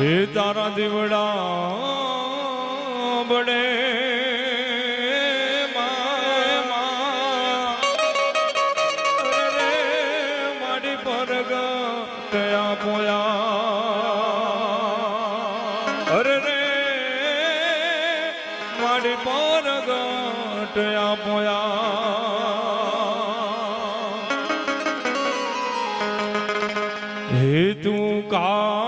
એ તારા દીવડા બડે મારી પર ગયા પોયા? અરે રે, મારી પર ગયા પોયા? હે તું કા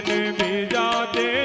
તને બીજા દે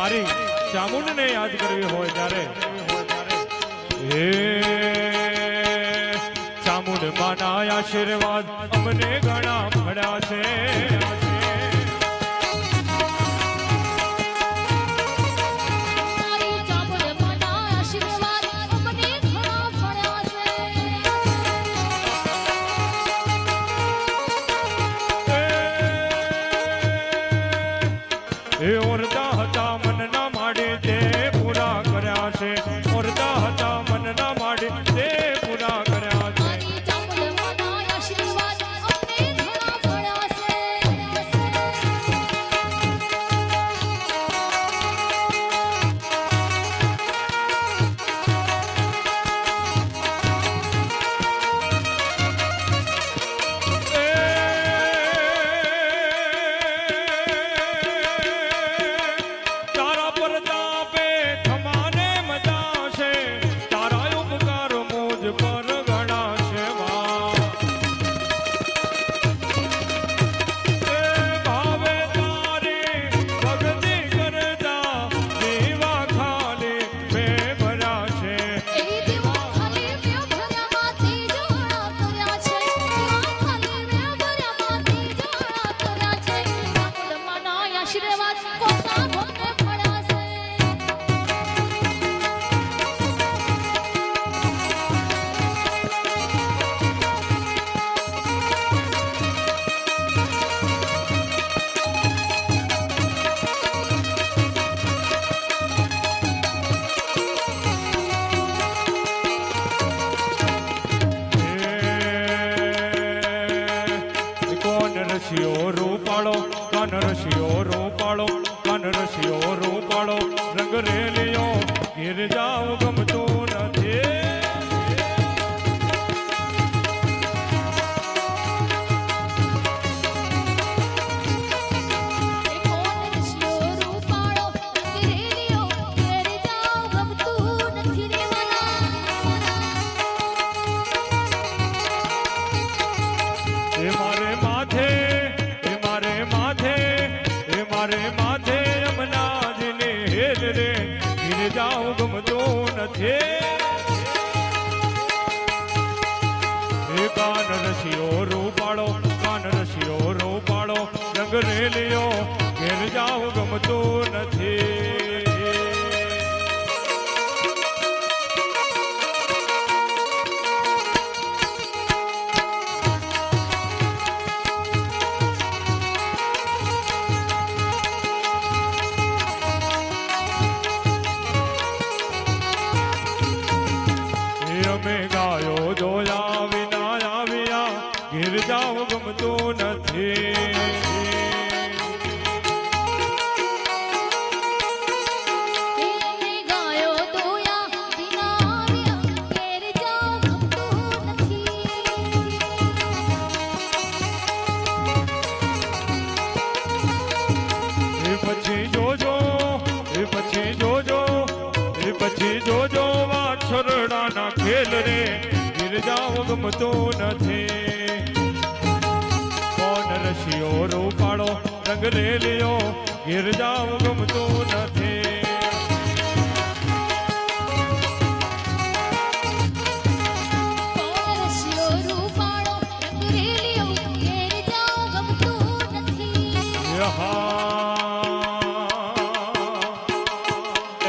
મારી ચામુંડને યાદ કરવી હોય ત્યારે. હે ચામુંડ માના આશીર્વાદ અમને ઘણા મળ્યા છે. রেওয়াজ ফির যাও ലിയോ ગમતો નથી. કોણ રશિયો રૂપાળો રંગ રેલિયો ગિરજાઓ ગમતો નથી.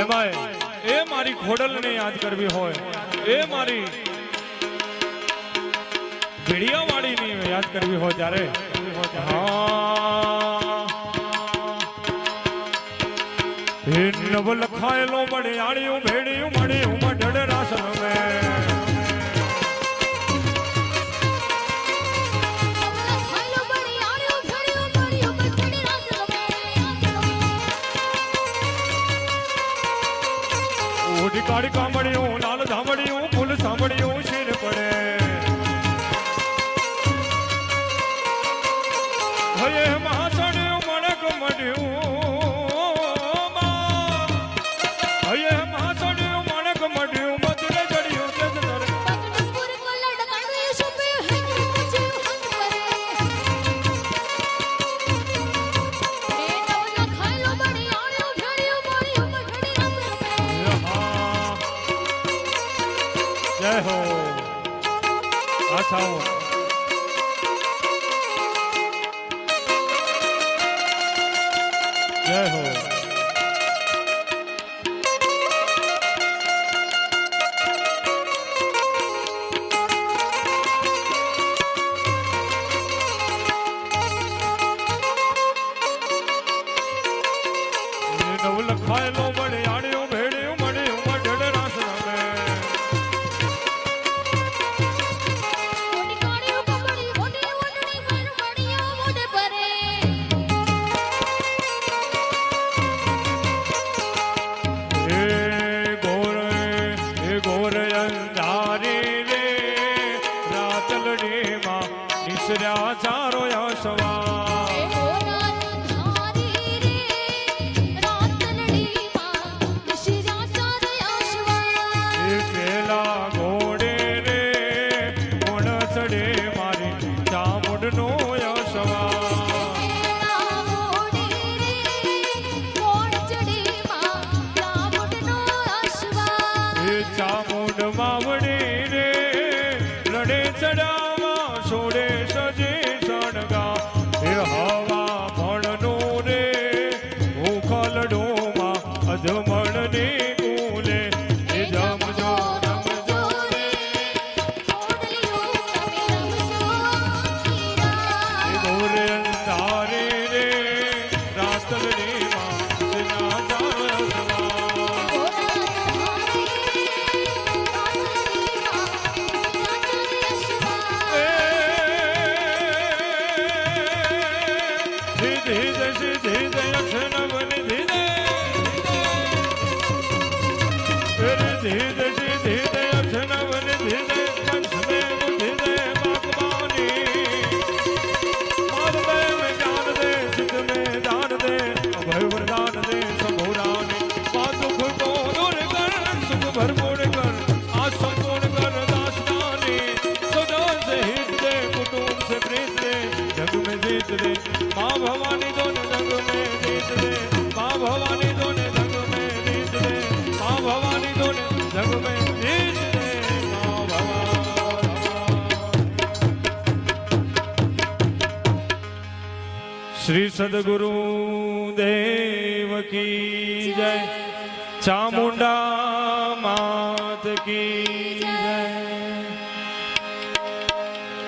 એમાં એ મારી ખોડલને યાદ કરવી હોય એ મારી ભીડિયા વાળીની યાદ કરવી હોય ત્યારે. લખાયેલો મળે આળિયું ભેડિયું મળે, ઉમા ઢળરા સરમે ઓઢી કાઢી કામડ્યું લાલ ધામડ્યું ફૂલ સાંભળ્યું. શ્રી સદગુરુ દેવ કી જય. ચામુંડા